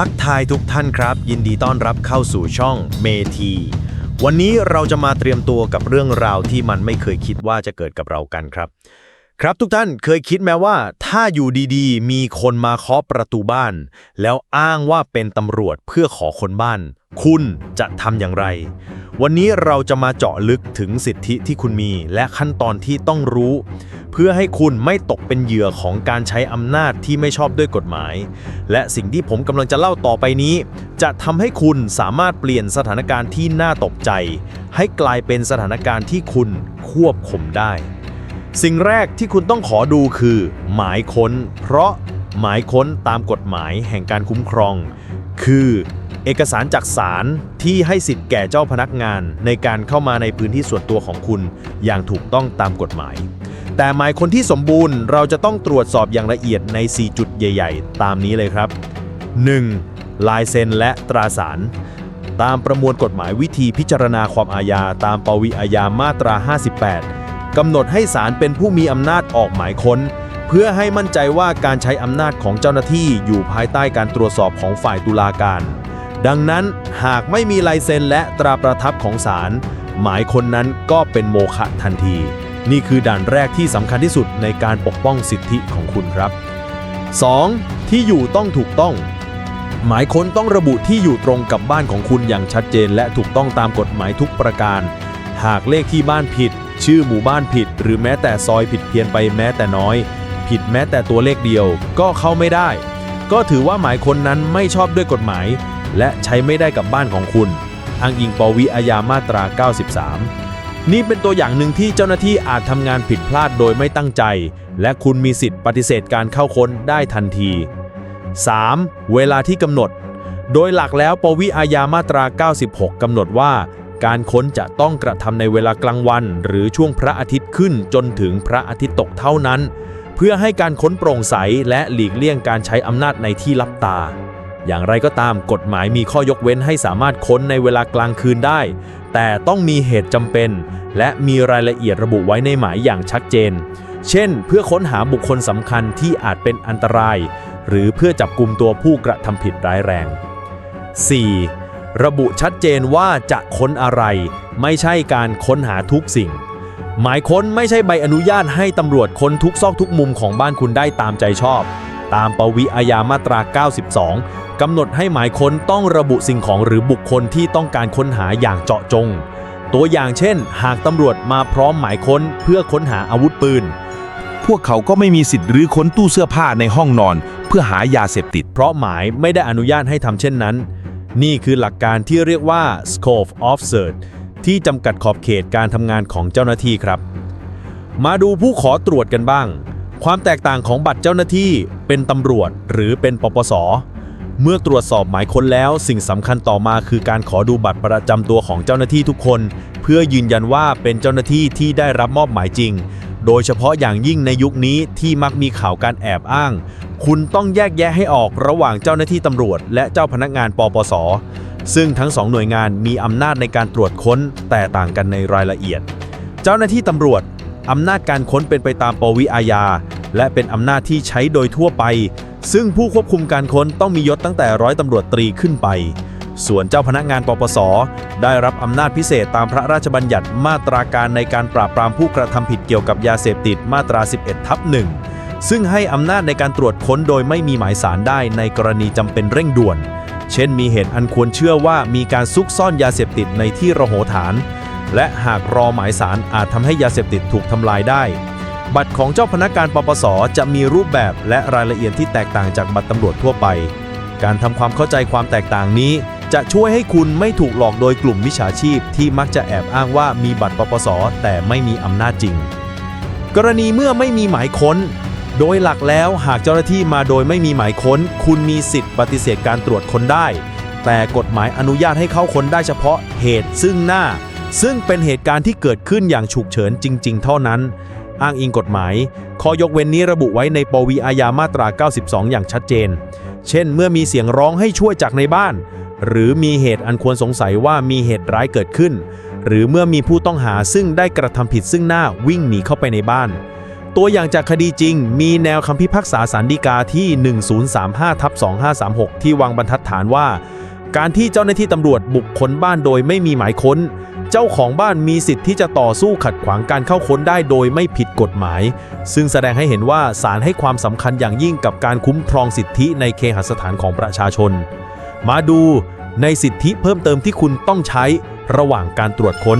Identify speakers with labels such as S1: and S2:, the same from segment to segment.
S1: ทักทายทุกท่านครับ ยินดีต้อนรับเข้าสู่ช่องเมที วันนี้เราจะมาเตรียมตัวกับเรื่องราวที่มันไม่เคยคิดว่าจะเกิดกับเรากันครับ ครับทุกท่านเคยคิดไหมว่า ถ้าอยู่ดีๆ มีคนมาเคาะประตูบ้าน แล้วอ้างว่าเป็นตำรวจเพื่อขอคนบ้าน คุณจะทำอย่างไร วันนี้เราจะมาเจาะลึกถึงสิทธิที่คุณมี และขั้นตอนที่ต้องรู้ เพื่อให้คุณไม่ตกเป็นเหยื่อของการใช้อำนาจที่ไม่ชอบด้วยกฎหมาย และสิ่งที่ผมกำลังจะเล่าต่อไปนี้ จะทำให้คุณสามารถเปลี่ยนสถานการณ์ที่น่าตกใจ ให้กลายเป็นสถานการณ์ที่คุณควบคุมได้ สิ่งแรกที่คุณต้องขอดูคือ หมายค้น เพราะหมายค้นตามกฎหมายแห่งการคุ้มครอง คือเอกสารจากศาลที่ให้สิทธิ์แก่เจ้าพนักงาน ในการเข้ามาในพื้นที่ส่วนตัวของคุณ อย่างถูกต้องตามกฎหมาย แต่หมายค้นที่สมบูรณ์เราจะต้องตรวจสอบอย่างละเอียดใน 4 จุดใหญ่ ๆ ตามนี้เลยครับ 1. ลายเซ็นและตราสาร ตามประมวลกฎหมายวิธีพิจารณาความอาญาตามปวิอาญามาตรา 58 กำหนดให้ศาลเป็นผู้มีอำนาจออกหมายค้น เพื่อให้มั่นใจว่าการใช้อำนาจของเจ้าหน้าที่อยู่ภายใต้การตรวจสอบของฝ่ายตุลาการ ดังนั้นหากไม่มีลายเซ็นและตราประทับของศาลหมายคนนั้นก็เป็นโมฆะทันที นี่คือด่านแรกที่สำคัญที่สุดในการปกป้องสิทธิของคุณครับ 2. ที่อยู่ต้องถูกต้อง หมายค้นต้องระบุที่อยู่ตรงกับบ้านของคุณอย่างชัดเจน และถูกต้องตามกฎหมายทุกประการ หากเลขที่บ้านผิด ชื่อหมู่บ้านผิด หรือแม้แต่ซอยผิดเพี้ยนไปแม้แต่น้อย ผิดแม้แต่ตัวเลขเดียว ก็เข้าไม่ได้ ก็ถือว่าหมายคนนั้นไม่ชอบด้วยกฎหมาย และใช้ไม่ได้กับบ้านของคุณอ้างอิงปวิอาญามาตรา 93 นี่เป็นตัวอย่างหนึ่งที่เจ้าหน้าที่อาจทำงานผิดพลาดโดยไม่ตั้งใจ และคุณมีสิทธิ์ปฏิเสธการเข้าค้นได้ทันที 3. เวลาที่กำหนด โดยหลักแล้วปวิอาญามาตรา 96กำหนดว่า การค้นจะต้องกระทำในเวลากลางวัน หรือช่วงพระอาทิตย์ขึ้นจนถึงพระอาทิตย์ตกเท่านั้น เพื่อให้การค้นโปร่งใสและหลีกเลี่ยงการใช้อำนาจในที่ลับตา อย่างไรก็ตามกฎหมายมีข้อยกเว้นให้สามารถค้นในเวลากลางคืนได้ แต่ต้องมีเหตุจำเป็น และมีรายละเอียดระบุไว้ในหมายอย่างชัดเจน เช่น เพื่อค้นหาบุคคลสำคัญที่อาจเป็นอันตราย หรือเพื่อจับกลุ่มตัวผู้กระทำผิดร้ายแรง 4. ระบุชัดเจนว่าจะค้นอะไร ไม่ใช่การค้นหาทุกสิ่ง หมายค้นไม่ใช่ใบอนุญาตให้ตำรวจค้นทุกซอกทุกมุมของบ้านคุณได้ตามใจชอบ ตามปวิอาญามาตรา 92 กำหนดให้หมายค้นต้องระบุสิ่งของหรือบุคคลที่ต้องการค้นหาอย่างเจาะจง ตัวอย่างเช่น หากตำรวจมาพร้อมหมายค้นเพื่อค้นหาอาวุธปืน
S2: พวกเขาก็ไม่มีสิทธิ์รื้อค้นตู้เสื้อผ้าในห้องนอน เพื่อหายาเสพติด
S1: เพราะหมายไม่ได้อนุญาตให้ทำเช่นนั้น นี่คือหลักการที่เรียกว่า scope of search ที่จำกัดขอบเขตการทำงานของเจ้าหน้าที่ครับ มาดูผู้ขอตรวจกันบ้าง ความแตกต่างของบัตรเจ้าหน้าที่เป็นตำรวจหรือเป็นปปส เมื่อตรวจสอบหมายค้นแล้ว สิ่งสำคัญต่อมาคือการขอดูบัตรประจำตัวของเจ้าหน้าที่ทุกคน เพื่อยืนยันว่าเป็นเจ้าหน้าที่ที่ได้รับมอบหมายจริง โดยเฉพาะอย่างยิ่งในยุคนี้ที่มักมีข่าวการแอบอ้าง คุณต้องแยกแยะให้ออกระหว่างเจ้าหน้าที่ตำรวจ และเจ้าพนักงานปปส ซึ่งทั้งสองหน่วยงานมีอำนาจในการตรวจค้นแต่ต่างกันในรายละเอียด เจ้าหน้าที่ตำรวจอำนาจการค้นเป็นไปตามปวิอาญา และเป็นอำนาจที่ใช้โดยทั่วไป ซึ่งผู้ควบคุมการค้นต้องมียศตั้งแต่ร้อยตำรวจตรีขึ้นไป ส่วนเจ้าพนักงานปปส ได้รับอำนาจพิเศษตามพระราชบัญญัติมาตราการในการปราบปรามผู้กระทำผิดเกี่ยวกับยาเสพติดมาตรา 11ทับหนึ่งซึ่งให้อำนาจในการตรวจค้นโดยไม่มีหมายสารได้ในกรณีจำเป็นเร่งด่วน เช่นมีเหตุอันควรเชื่อว่ามีการซุกซ่อนยาเสพติดในที่ระโหฐาน และหากรอหมายสารอาจทำให้ยาเสพติดถูกทำลายได้ บัตรของเจ้าพนักงานปปส จะมีรูปแบบและรายละเอียดที่แตกต่างจากบัตรตำรวจทั่วไป การทำความเข้าใจความแตกต่างนี้จะช่วยให้คุณไม่ถูกหลอกโดยกลุ่มมิจฉาชีพที่มักจะแอบอ้างว่ามีบัตรปปส แต่ไม่มีอำนาจจริง กรณีเมื่อไม่มีหมายค้น โดยหลักแล้วหากเจ้าหน้าที่มาโดยไม่มีหมายค้น คุณมีสิทธิ์ปฏิเสธการตรวจค้นได้ แต่กฎหมายอนุญาตให้เข้าค้นได้เฉพาะเหตุซึ่งหน้า ซึ่งเป็นเหตุการณ์ที่เกิดขึ้นอย่างฉุกเฉินจริง ๆ เท่านั้น อ้างอิงกฎหมาย ข้อยกเว้นนี้ระบุไว้ในปวีอาญามาตรา 92 อย่างชัดเจน เช่น เมื่อมีเสียงร้องให้ช่วยจากในบ้าน หรือมีเหตุอันควรสงสัยว่ามีเหตุร้ายเกิดขึ้น หรือเมื่อมีผู้ต้องหาซึ่งได้กระทำผิดซึ่งหน้าวิ่งหนีเข้าไปในบ้าน ตัวอย่างจากคดีจริง มีแนวคำพิพากษาสารดีกาที่ 1035ทับ2536 ที่วางบรรทัดฐานว่า การที่เจ้าหน้าที่ตำรวจบุกค้นบ้านโดยไม่มีหมายค้น เจ้าของบ้านมีสิทธิ์ที่จะต่อสู้ขัดขวางการเข้าค้นได้โดยไม่ผิดกฎหมาย ซึ่งแสดงให้เห็นว่าศาลให้ความสำคัญอย่างยิ่งกับการคุ้มครองสิทธิในเคหสถานของประชาชน มาดูในสิทธิเพิ่มเติมที่คุณต้องใช้ระหว่างการตรวจค้น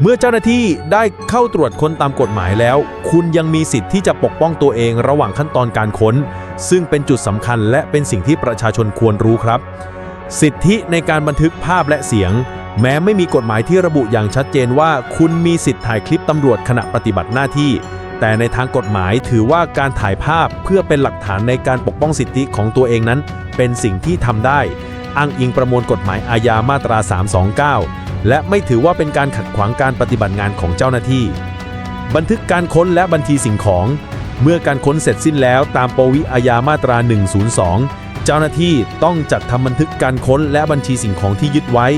S1: เมื่อเจ้าหน้าที่ได้เข้าตรวจค้นตามกฎหมายแล้ว คุณยังมีสิทธิ์ที่จะปกป้องตัวเองระหว่างขั้นตอนการค้น ซึ่งเป็นจุดสำคัญและเป็นสิ่งที่ประชาชนควรรู้ครับ สิทธิในการบันทึกภาพและเสียง แม้ไม่มีกฎหมายที่ระบุอย่างชัดเจนว่า คุณมีสิทธิ์ถ่ายคลิปตำรวจขณะปฏิบัติหน้าที่ แต่ในทางกฎหมายถือว่าการถ่ายภาพเพื่อเป็นหลักฐานในการปกป้องสิทธิของตัวเองนั้น เป็นสิ่งที่ทำได้ อ้างอิงประมวลกฎหมายอาญามาตรา 329 และไม่ถือว่าเป็นการขัดขวางการปฏิบัติงานของเจ้าหน้าที่ บันทึกการค้นและบัญชีสิ่งของ เมื่อการค้นเสร็จสิ้นแล้วตามปวิอาญามาตรา 102 เจ้าหน้าที่ต้องจัดทำบันทึกการค้นและบัญชีสิ่งของที่ยึดไว้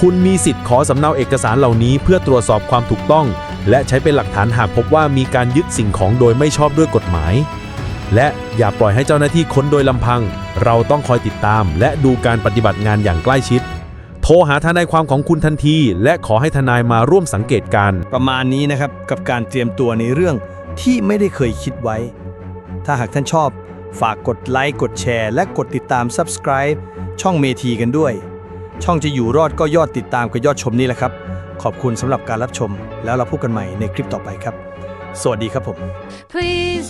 S1: คุณมีสิทธิ์ขอสำเนาเอกสารเหล่านี้เพื่อตรวจสอบความถูกต้อง และใช้เป็นหลักฐานหากพบว่ามีการยึดสิ่งของโดยไม่ชอบด้วยกฎหมาย และอย่าปล่อยให้เจ้าหน้าที่ค้นโดยลำพัง เราต้องคอยติดตาม และดูการปฏิบัติงานอย่างใกล้ชิด โทรหาทนายความของคุณทันที และขอให้ทนายมาร่วมสังเกตการ
S3: ประมาณนี้นะครับ กับการเตรียมตัวในเรื่องที่ไม่ได้เคยคิดไว้ ถ้าหากท่านชอบ ฝากกดไลค์กดแชร์ และกดติดตาม Subscribe ช่องเมทีกันด้วย ช่องจะอยู่รอดก็ยอดติดตามกับยอดชมนี่แหละครับ ขอบคุณสำหรับการรับชม แล้วเราพบกันใหม่ในคลิปต่อไปครับ สวัสดีครับผม
S4: Please